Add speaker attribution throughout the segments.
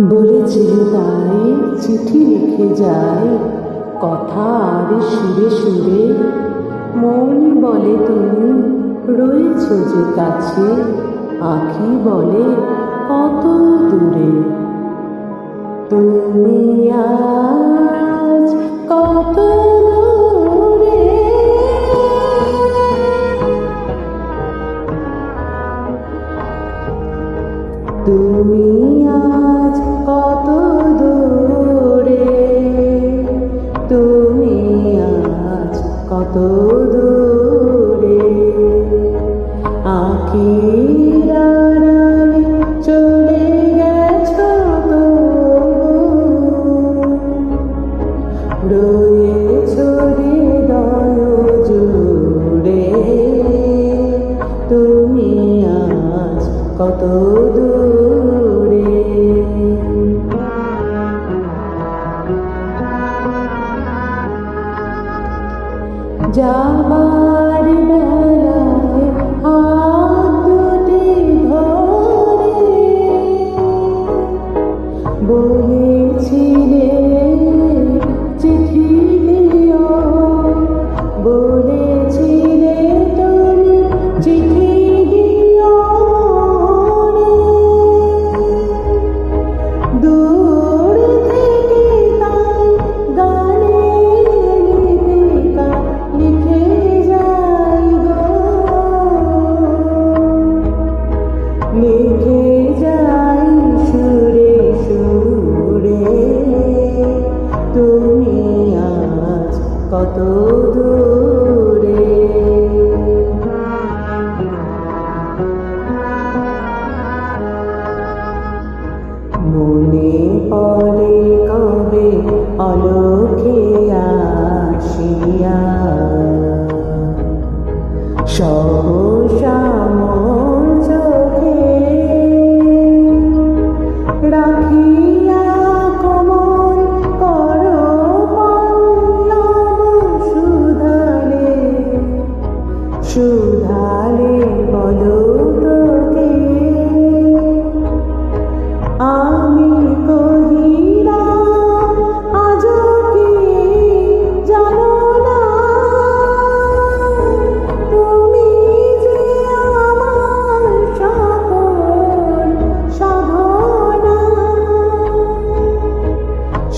Speaker 1: বলেছিলে তাই, চিঠি লিখে যায় কথা আর সুরে সুরে। মন বলে তুমি, রয়েছ যে কাছে, আখি বলে কত দূরে। তুমি আজ কত তুমি আজ কত দূরে। যাবার বেলায় হাত দুটি ধরে বলেছিলে চিঠি দিও বলেছিলে তুমি চিঠি অলোকে আসিয়া সহসা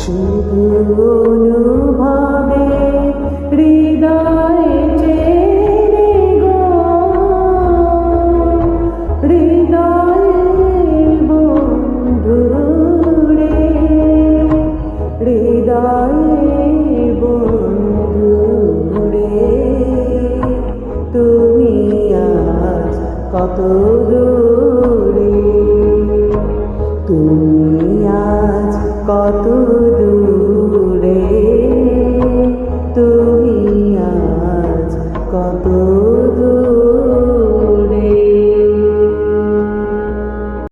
Speaker 1: শুধু অনুভবে হৃদয় গো। হৃদয় বন্ধু রে হৃদয় বন্ধু রে কত দূরে? তুমি আজ কত